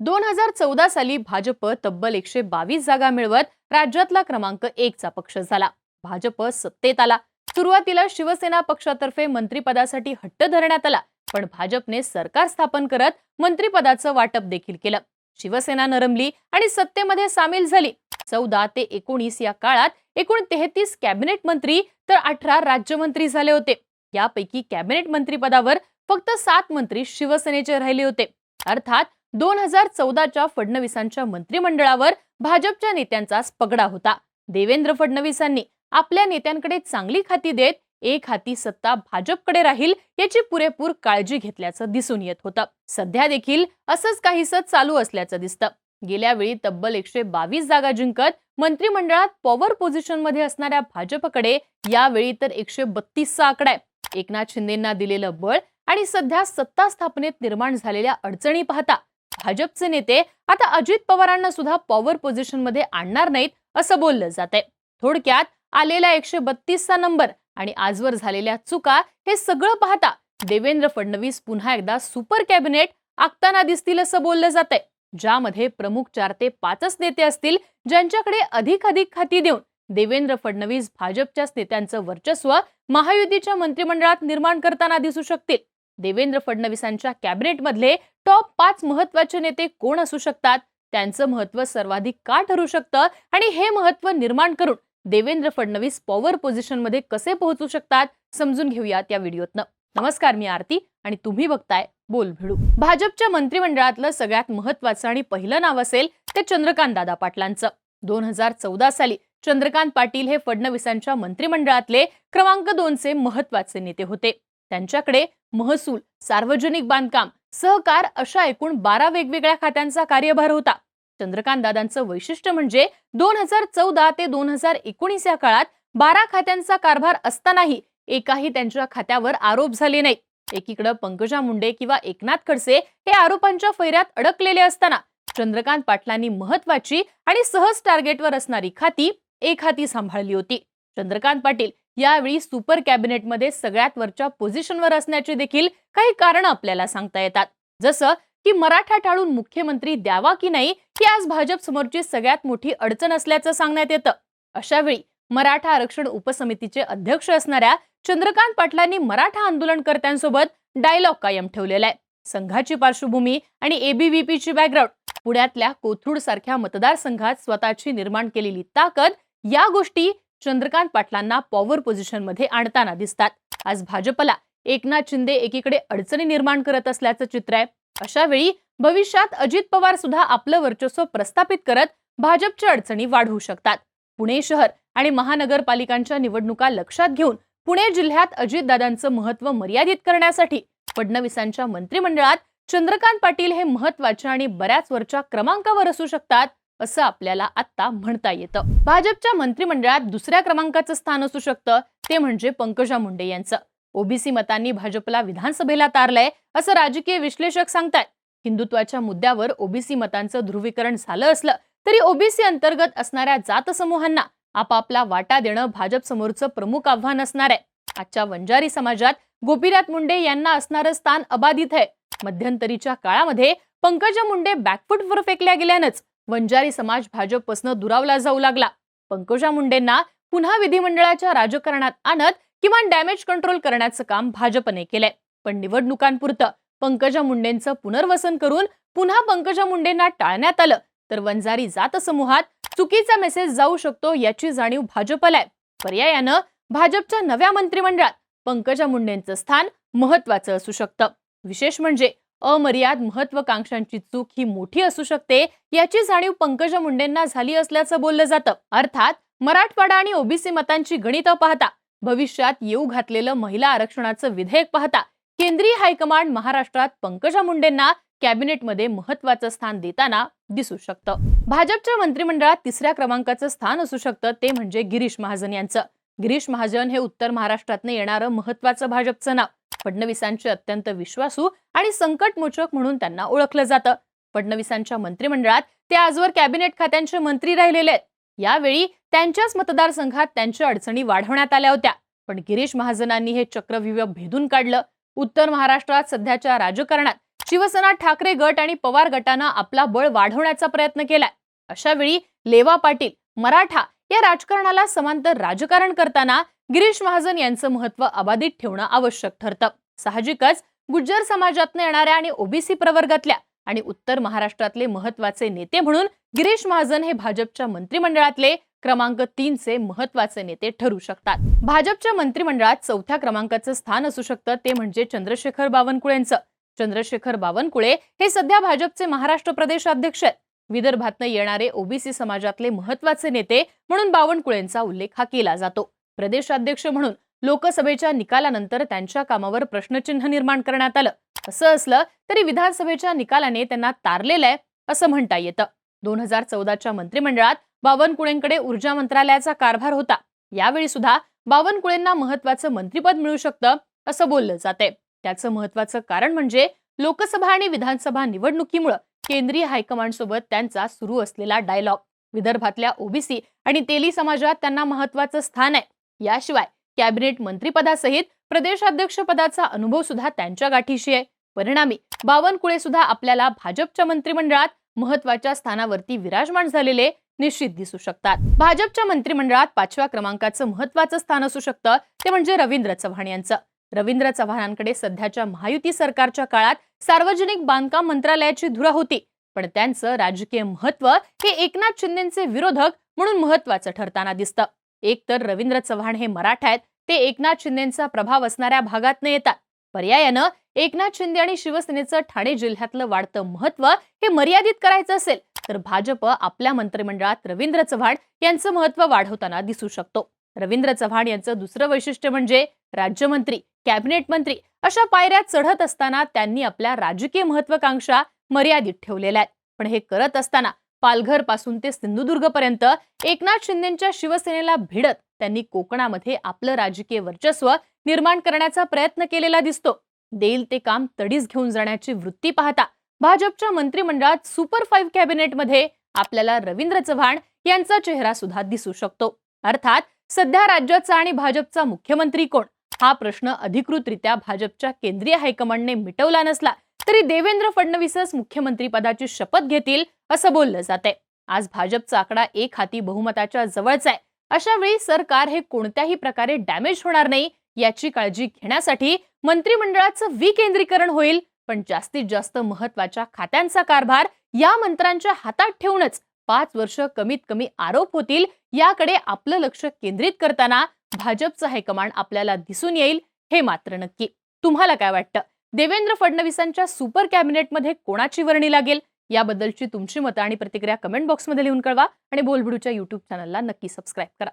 दोन हजार चौदा साली भाजप तब्बल एकशे बावीस जागा मिळवत राज्यातला क्रमांक एकचा पक्ष झाला. भाजप सत्तेत आला. सुरुवातीला शिवसेना पक्षातर्फे मंत्रिपदासाठी हट्ट धरण्यात आला पण भाजपने सरकार स्थापन करत मंत्रिपदाचं वाटप देखील केलं. शिवसेना नरमली आणि सत्तेमध्ये सामील झाली. चौदा ते एकोणीस या काळात एकूण तेहतीस कॅबिनेट मंत्री तर अठरा राज्यमंत्री झाले होते. यापैकी कॅबिनेट मंत्रीपदावर फक्त सात मंत्री शिवसेनेचे राहिले होते. अर्थात दोन हजार चौदाच्या फडणवीसांच्या मंत्रिमंडळावर भाजपच्या नेत्यांचा पगडा होता. देवेंद्र फडणवीसांनी आपल्या नेत्यांकडे चांगली खाती देत एक हाती सत्ता भाजपकडे राहील याची पुरेपूर काळजी घेतल्याचं दिसून येत होतं. सध्या देखील असंच काहीसं चालू असल्याचं दिसतं. गेल्या वेळी तब्बल एकशे बावीस जागा जिंकत मंत्रिमंडळात पॉवर पोझिशनमध्ये असणाऱ्या भाजपकडे यावेळी तर एकशे बत्तीसचा आकडा आहे. एकनाथ शिंदेना दिलेलं बळ आणि सध्या सत्ता स्थापनेत निर्माण झालेल्या अडचणी पाहता भाजपचे नेते आता अजित पवारांना सुद्धा पॉवर पोझिशनमध्ये आणणार नाहीत असं बोललं जात आहे थोडक्यात आलेला एकशे बत्तीसचा नंबर आणि आजवर झालेल्या चुका हे सगळं पाहता देवेंद्र फडणवीस पुन्हा एकदा सुपर कॅबिनेट आखताना दिसतील असं बोललं जात आहे ज्यामध्ये प्रमुख चार ते पाचच नेते असतील ज्यांच्याकडे अधिक अधिक खाती देऊन देवेंद्र फडणवीस भाजपच्याच नेत्यांचं वर्चस्व महायुतीच्या मंत्रिमंडळात निर्माण करताना दिसू शकतील. देवेंद्र फडणवीसांच्या कॅबिनेटमधले टॉप पाच महत्त्वाचे नेते कोण असू शकतात? त्यांचं महत्त्व सर्वाधिक का ठरू शकतं? आणि हे महत्त्व निर्माण करून देवेंद्र फडणवीस पॉवर पोझिशनमध्ये कसे पोहोचू शकतात? समजून घेऊयात या व्हिडिओतनं. नमस्कार मी आरती आणि तुम्ही बघताय बोल भिडू भाजपच्या मंत्रिमंडळातलं सगळ्यात महत्वाचं आणि पहिलं नाव असेल ते चंद्रकांत दादा पाटलांचं. दोन हजार चौदा साली चंद्रकांत पाटील हे फडणवीसांच्या मंत्रिमंडळातले क्रमांक दोनचे महत्त्वाचे नेते होते. त्यांच्याकडे महसूल सार्वजनिक बांधकाम सहकार अशा एकूण बारा वेगवेगळ्या खात्यांचा कार्यभार होता. चंद्रकांत दादांचं वैशिष्ट्य म्हणजे दोन हजार चौदा ते दोन हजार एकोणीस या काळात बारा खात्यांचा कारभार असतानाही एकाही त्यांच्या खात्यावर आरोप झाले नाही. एकीकडे पंकजा मुंडे किंवा एकनाथ खडसे हे आरोपांच्या फैऱ्यात अडकलेले असताना चंद्रकांत पाटलांनी महत्वाची आणि सहज टार्गेटवर असणारी खाती एक हाती सांभाळली होती. चंद्रकांत पाटील यावेळी सुपर कॅबिनेटमध्ये सगळ्यात वरच्या पोझिशनवर असण्याची देखील काही कारण आपल्याला सांगता येतात. जसं की मराठा टाळून मुख्यमंत्री द्यावा की नाही ही आज भाजप समोरची सगळ्यात मोठी अडचण असल्याचं सांगण्यात येतं. अशा वेळी मराठा आरक्षण उपसमितीचे अध्यक्ष असणाऱ्या चंद्रकांत पाटलांनी मराठा आंदोलनकर्त्यांसोबत डायलॉग कायम ठेवलेला आहे. संघाची पार्श्वभूमी आणि एबीव्हीपीची बॅकग्राऊंड पुण्यातल्या कोथरूड सारख्या मतदारसंघात स्वतःची निर्माण केलेली ताकद या गोष्टी चंद्रकांत पाटलांना पॉवर पोझिशनमध्ये आणताना दिसतात. आज भाजपला एकनाथ शिंदे एकीकडे अडचणी निर्माण करत असल्याचं चित्र आहे. अशा वेळी भविष्यात अजित पवार सुद्धा आपलं वर्चस्व प्रस्थापित करत भाजपच्या अडचणी वाढवू शकतात. पुणे शहर आणि महानगरपालिकांच्या निवडणुका लक्षात घेऊन पुणे जिल्ह्यात अजितदादांचं महत्त्व मर्यादित करण्यासाठी फडणवीसांच्या मंत्रिमंडळात चंद्रकांत पाटील हे महत्त्वाच्या आणि बऱ्याच वरच्या क्रमांकावर असू शकतात. असं आपल्याला आता म्हणता येतं. भाजपच्या मंत्रिमंडळात दुसऱ्या क्रमांकाचं स्थान असू शकतं ते म्हणजे पंकजा मुंडे यांचं. ओबीसी मतांनी भाजपला विधानसभेला तारलंय असं राजकीय विश्लेषक सांगतायत. हिंदुत्वाच्या मुद्द्यावर ओबीसी मतांचं ध्रुवीकरण झालं असलं तरी ओबीसी अंतर्गत असणाऱ्या जात समूहांना आपापला वाटा देणं भाजप समोरचं प्रमुख आव्हान असणार आहे. आजच्या वंजारी समाजात गोपीनाथ मुंडे यांना असणारं स्थान अबाधित आहे. मध्यंतरीच्या काळामध्ये पंकजा मुंडे बॅकफुटवर फेकल्या गेल्यानंच वंजारी समाज भाजपपासून दुरावला जाऊ लागला. पंकजा मुंडेंना पुन्हा विधिमंडळाच्या राजकारणात आणत किमान डॅमेज कंट्रोल करण्याचं काम भाजपने केलंय. पण निवडणुकांपुरतं पंकजा मुंडेंचं पुनर्वसन करून पुन्हा पंकजा मुंडेंना टाळण्यात आलं. तर वंजारी जात समूहात चुकीचा मेसेज जाऊ शकतो याची जाणीव भाजपला आहे. पर्यायानं भाजपच्या नव्या मंत्रिमंडळात पंकजा मुंडेंचं स्थान महत्वाचं असू शकतं. विशेष म्हणजे अमर्याद महत्वाकांक्षांची चूक ही मोठी असू शकते याची जाणीव पंकजा मुंडेंना झाली असल्याचं बोललं जातं. अर्थात मराठवाडा आणि ओबीसी मतांची गणितं पाहता भविष्यात येऊ घातलेलं महिला आरक्षणाचं विधेयक पाहता केंद्रीय हायकमांड महाराष्ट्रात पंकजा मुंडेंना कॅबिनेटमध्ये महत्वाचं स्थान देताना दिसू शकतं. भाजपच्या मंत्रिमंडळात तिसऱ्या क्रमांकाचं स्थान असू शकतं ते म्हणजे गिरीश महाजन यांचं. गिरीश महाजन हे उत्तर महाराष्ट्रातनं येणारं महत्वाचं भाजपचं नाव. फडणवीसांचे अत्यंत विश्वासू आणि संकटमोचक म्हणून त्यांना ओळखलं जातं. फडणवीसांच्या मंत्रिमंडळात ते आजवर कॅबिनेट खात्यांचे मंत्री राहिलेले आहेत. यावेळी त्यांच्याच मतदारसंघात त्यांच्या अडचणी वाढवण्यात आल्या होत्या. पण गिरीश महाजनांनी हे चक्रव्यूह भेदून काढलं. उत्तर महाराष्ट्रात सध्याच्या राजकारणात शिवसेना ठाकरे गट आणि पवार गटानं आपला बळ वाढवण्याचा प्रयत्न केलाय. अशा वेळी लेवा पाटील मराठा या राजकारणाला समांतर राजकारण करताना गिरीश महाजन यांचं महत्त्व अबाधित ठेवणं आवश्यक ठरतं. साहजिकच गुज्जर समाजातनं येणाऱ्या आणि ओबीसी प्रवर्गातल्या आणि उत्तर महाराष्ट्रातले महत्त्वाचे नेते म्हणून गिरीश महाजन हे भाजपच्या मंत्रिमंडळातले क्रमांक तीनचे महत्त्वाचे नेते ठरू शकतात. भाजपच्या मंत्रिमंडळात चौथ्या क्रमांकाचं स्थान असू शकतं ते म्हणजे चंद्रशेखर बावनकुळेंचं चंद्रशेखर बावनकुळे हे सध्या भाजपचे महाराष्ट्र प्रदेश अध्यक्ष आहेत. विदर्भातनं येणारे ओबीसी समाजातले महत्त्वाचे नेते म्हणून बावनकुळेंचा उल्लेख हा केला जातो. प्रदेशाध्यक्ष म्हणून लोकसभेच्या निकालानंतर त्यांच्या कामावर प्रश्नचिन्ह निर्माण करण्यात आलं. असं असलं तरी विधानसभेच्या निकालाने त्यांना तारलेलं आहे असं म्हणता येतं. दोन हजार चौदाच्या मंत्रिमंडळात बावनकुळेंकडे ऊर्जा मंत्रालयाचा कारभार होता. यावेळी सुद्धा बावनकुळेंना महत्वाचं मंत्रिपद मिळू शकतं असं बोललं जाते त्याचं महत्वाचं कारण म्हणजे लोकसभा आणि विधानसभा निवडणुकीमुळे केंद्रीय हायकमांड सोबत त्यांचा सुरू असलेला डायलॉग. विदर्भातल्या ओबीसी आणि तेली समाजात त्यांना महत्वाचं स्थान आहे. याशिवाय कॅबिनेट मंत्रीपदासहित प्रदेशाध्यक्ष पदाचा अनुभव सुद्धा त्यांच्या गाठीशी आहे. परिणामी बावनकुळे सुद्धा आपल्याला भाजपच्या मंत्रिमंडळात महत्त्वाच्या स्थानावरती विराजमान झालेले निश्चित दिसू शकतात. भाजपच्या मंत्रिमंडळात पाचव्या क्रमांकाचं महत्वाचं स्थान असू शकतं ते म्हणजे रवींद्र चव्हाण यांचं. रवींद्र चव्हाणांकडे सध्याच्या महायुती सरकारच्या काळात सार्वजनिक बांधकाम मंत्रालयाची धुरा होती पण त्यांचं राजकीय महत्त्व हे एकनाथ शिंदेचे विरोधक म्हणून महत्वाचं ठरताना दिसतं. एक तर रवींद्र चव्हाण हे मराठा आहेत ते एकनाथ शिंदेचा प्रभाव असणाऱ्या भागातनं येतात. पर्यायानं एकनाथ शिंदे आणि शिवसेनेचं ठाणे जिल्ह्यातलं वाढतं महत्त्व हे मर्यादित करायचं असेल तर भाजप आपल्या मंत्रिमंडळात रवींद्र चव्हाण यांचं महत्त्व वाढवताना दिसू शकतो. रवींद्र चव्हाण यांचं दुसरं वैशिष्ट्य म्हणजे राज्यमंत्री कॅबिनेट मंत्री अशा पायऱ्या चढत असताना त्यांनी आपल्या राजकीय महत्वाकांक्षा मर्यादित ठेवलेल्या आहेत. पण हे करत असताना पालघरपासून ते सिंधुदुर्गपर्यंत एकनाथ शिंदेच्या शिवसेनेला भिडत त्यांनी कोकणामध्ये आपलं राजकीय वर्चस्व निर्माण करण्याचा प्रयत्न केलेला दिसतो. देईल ते काम तडीस घेऊन जाण्याची वृत्ती पाहता भाजपच्या मंत्रिमंडळात सुपर फाईव्ह कॅबिनेटमध्ये आपल्याला रवींद्र चव्हाण यांचा चेहरा सुद्धा दिसू शकतो. अर्थात सध्या राज्याचा आणि भाजपचा मुख्यमंत्री कोण? हा प्रश्न अधिकृतरित्या भाजपच्या केंद्रीय हायकमांडने मिटवला नसला तरी देवेंद्र फडणवीसच मुख्यमंत्री पदाची शपथ घेतील असं बोललं जातंय. आज भाजपचा आकडा एक हाती बहुमताच्या जवळचा आहे. अशा वेळी सरकार हे कोणत्याही प्रकारे डॅमेज होणार नाही याची काळजी घेण्यासाठी मंत्रिमंडळाचं विकेंद्रीकरण होईल. पण जास्तीत जास्त महत्त्वाच्या खात्यांचा कारभार या मंत्र्यांच्या हातात ठेवूनच पाच वर्ष कमीत कमी आरोप होतील याकडे आपलं लक्ष केंद्रित करताना भाजपचं हायकमांड आपल्याला दिसून येईल हे मात्र नक्की. तुम्हाला काय वाटतं? देवेंद्र फडणवीसांच्या सुपर कॅबिनेटमध्ये कोणाची वर्णी लागेल? याबद्दलची तुमची मतं आणि प्रतिक्रिया कमेंट बॉक्समध्ये लिहून कळवा आणि बोलबुडूच्या युट्यूब चॅनलला नक्की सबस्क्राईब करा.